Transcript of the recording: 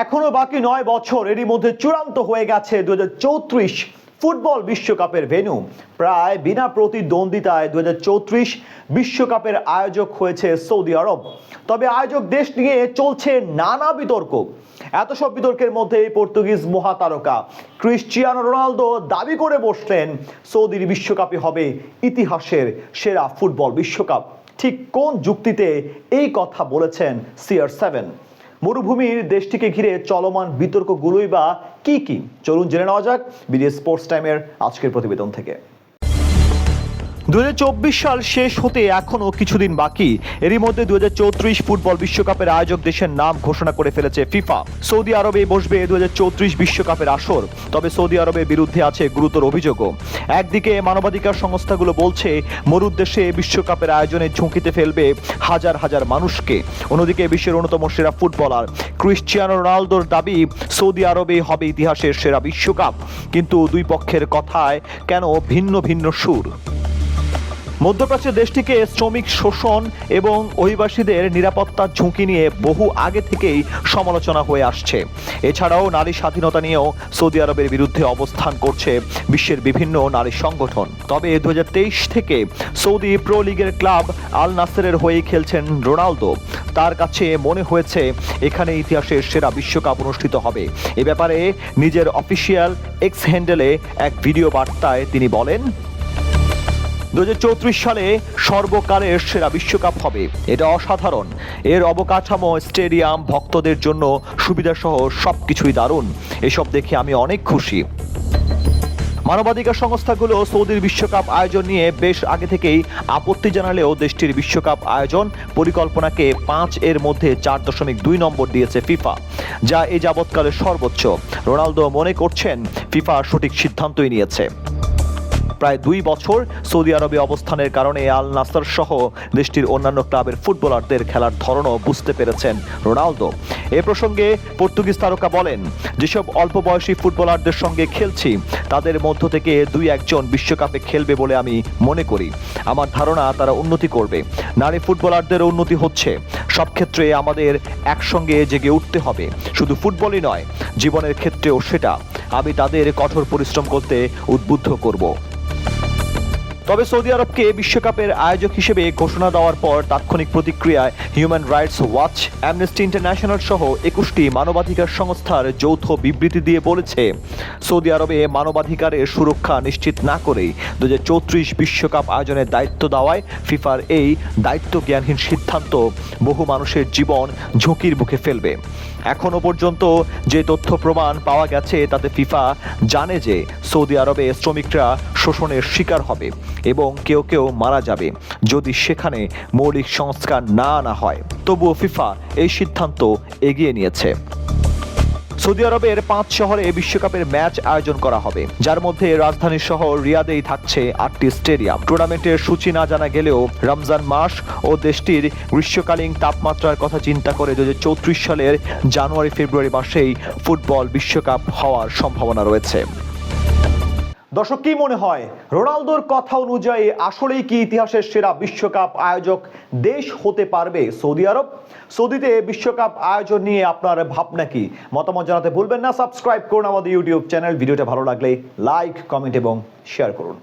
এখনও বাকি নয় বছর, এরই মধ্যে চূড়ান্ত হয়ে গেছে দুহাজার চৌত্রিশ ফুটবল বিশ্বকাপের ভেন্যু প্রায় বিনা প্রতিদ্বন্দ্বিতায় দু বিশ্বকাপের আয়োজক হয়েছে সৌদি আরব। তবে আয়োজক দেশ নিয়ে চলছে নানা বিতর্ক। এত সব বিতর্কের মধ্যে পর্তুগিজ মহাতারকা ক্রিশ্চিয়ানো রোনালদো দাবি করে বসলেন, সৌদির বিশ্বকাপে হবে ইতিহাসের সেরা ফুটবল বিশ্বকাপ। ঠিক কোন যুক্তিতে এই কথা বলেছেন সিআর সেভেন মরুভূমির দেশটিকে ঘিরে চলমান বিতর্কগুলোই বা কি কি? চলুন জেনে নেওয়া যাক বিডিএস স্পোর্টস টাইমের আজকের প্রতিবেদন থেকে। দুই হাজার চব্বিশ সাল শেষ হতে এখনও কিছুদিন বাকি। এরই মধ্যে দুই হাজার চৌত্রিশ ফুটবল বিশ্বকাপের আয়োজক দেশের নাম ঘোষণা করে ফেলেছে ফিফা। সৌদি আরবে বসবে দু বিশ্বকাপের আসর, তবে সৌদি আরবের বিরুদ্ধে আছে গুরুতর অভিযোগও। একদিকে মানবাধিকার সংস্থাগুলো বলছে মরুদ্দেশে বিশ্বকাপের আয়োজনে ঝুঁকিতে ফেলবে হাজার হাজার মানুষকে। অন্যদিকে বিশ্বের অন্যতম সেরা ফুটবলার ক্রিশ্চিয়ানো রোনালদোর দাবি, সৌদি আরবে হবে ইতিহাসের সেরা বিশ্বকাপ। কিন্তু দুই পক্ষের কথায় কেন ভিন্ন ভিন্ন সুর? মধ্যপ্রাচ্যের দেশটিকে শ্রমিক শোষণ এবং অভিবাসীদের নিরাপত্তার ঝুঁকি নিয়ে বহু আগে থেকেই সমালোচনা হয়ে আসছে। এছাড়াও নারী স্বাধীনতা নিয়েও সৌদি আরবের বিরুদ্ধে অবস্থান করছে বিশ্বের বিভিন্ন নারী সংগঠন। তবে দু হাজার তেইশ থেকে সৌদি প্রো লিগের ক্লাব আল নাসেরের হয়েই খেলছেন রোনালদো। তার কাছে মনে হয়েছে এখানে ইতিহাসের সেরা বিশ্বকাপ অনুষ্ঠিত হবে। এ ব্যাপারে নিজের অফিসিয়াল এক্স হ্যান্ডেলে এক ভিডিও বার্তায় তিনি বলেন দু হাজার চৌত্রিশ সালে সর্বকালের সেরা বিশ্বকাপ হবে। এটা অসাধারণ। এর অবকাঠামো, স্টেডিয়াম, ভক্তদের জন্য সুবিধাসহ সব কিছুই দারুণ। এসব দেখে আমি অনেক খুশি। মানবাধিকার সংস্থাগুলো সৌদির বিশ্বকাপ আয়োজন নিয়ে বেশ আগে থেকেই আপত্তি জানালেও দেশটির বিশ্বকাপ আয়োজন পরিকল্পনাকে পাঁচ এর মধ্যে চার দশমিক দুই নম্বর দিয়েছে ফিফা, যা এ যাবৎকালের সর্বোচ্চ। রোনালদো মনে করছেন, ফিফা সঠিক সিদ্ধান্তই নিয়েছে। প্রায় দুই বছর সৌদি আরবে অবস্থানের কারণে আল নাসার সহ দেশটির অন্যান্য ক্লাবের ফুটবলারদের খেলার ধরনও বুঝতে পেরেছেন রোনালদো। এ প্রসঙ্গে পর্তুগিজ তারকা বলেন, যেসব অল্প বয়সী ফুটবলারদের সঙ্গে খেলছি, তাদের মধ্য থেকে দুই একজন বিশ্বকাপে খেলবে বলে আমি মনে করি। আমার ধারণা তারা উন্নতি করবে। নারী ফুটবলারদের উন্নতি হচ্ছে। সব ক্ষেত্রে আমাদের একসঙ্গে জেগে উঠতে হবে। শুধু ফুটবলই নয়, জীবনের ক্ষেত্রেও সেটা। আমি তাদের কঠোর পরিশ্রম করতে উদ্বুদ্ধ করব। তবে সৌদি আরবকে বিশ্বকাপের আয়োজক হিসেবে ঘোষণা দেওয়ার পর তাৎক্ষণিক প্রতিক্রিয়ায় Human Rights Watch Amnesty International সহ একুশটি মানবাধিকার সংস্থার যৌথ বিবৃতি দিয়ে বলেছে, সৌদি আরবে মানবাধিকারের সুরক্ষা নিশ্চিত না করেই দু বিশ্বকাপ আয়োজনের দায়িত্ব দেওয়ায় ফিফার এই দায়িত্ব জ্ঞানহীন সিদ্ধান্ত বহু মানুষের জীবন ঝুঁকির মুখে ফেলবে। এখনও পর্যন্ত যে তথ্য প্রমাণ পাওয়া গেছে, তাতে ফিফা জানে যে সৌদি আরবে শ্রমিকরা শোষণের শিকার হবে এবং কেউ কেউ মারা যাবে যদি সেখানে মৌলিক সংস্কার না আনা হয়। তবুও ফিফা এই সিদ্ধান্ত এগিয়ে নিয়েছে। সৌদি আরবের পাঁচ শহরে বিশ্বকাপের ম্যাচ আয়োজন করা হবে। যার মধ্যে রাজধানী শহর রিয়াদেই থাকছে আটটি স্টেডিয়াম। টুর্নামেন্টের সূচি না জানা গেলেও রমজান মাস ও দেশটির গ্রীষ্মকালীন তাপমাত্রার কথা চিন্তা করে দু হাজার চৌত্রিশ সালের জানুয়ারি ফেব্রুয়ারি মাসেই ফুটবল বিশ্বকাপ হওয়ার সম্ভাবনা রয়েছে। দর্শক, কি মনে হয়? রোনালদোর কথা অনুযায়ী আসলেই কি ইতিহাসের সেরা বিশ্বকাপ আয়োজক দেশ হতে পারবে সৌদি আরব? সৌদিতে বিশ্বকাপ আয়োজন নিয়ে আপনার ভাবনা কি? মতামত জানাতে ভুলবেন না। সাবস্ক্রাইব করুন আমাদের ইউটিউব চ্যানেল ভিডিওটা ভালো লাগলে লাইক কমেন্ট এবং শেয়ার করুন।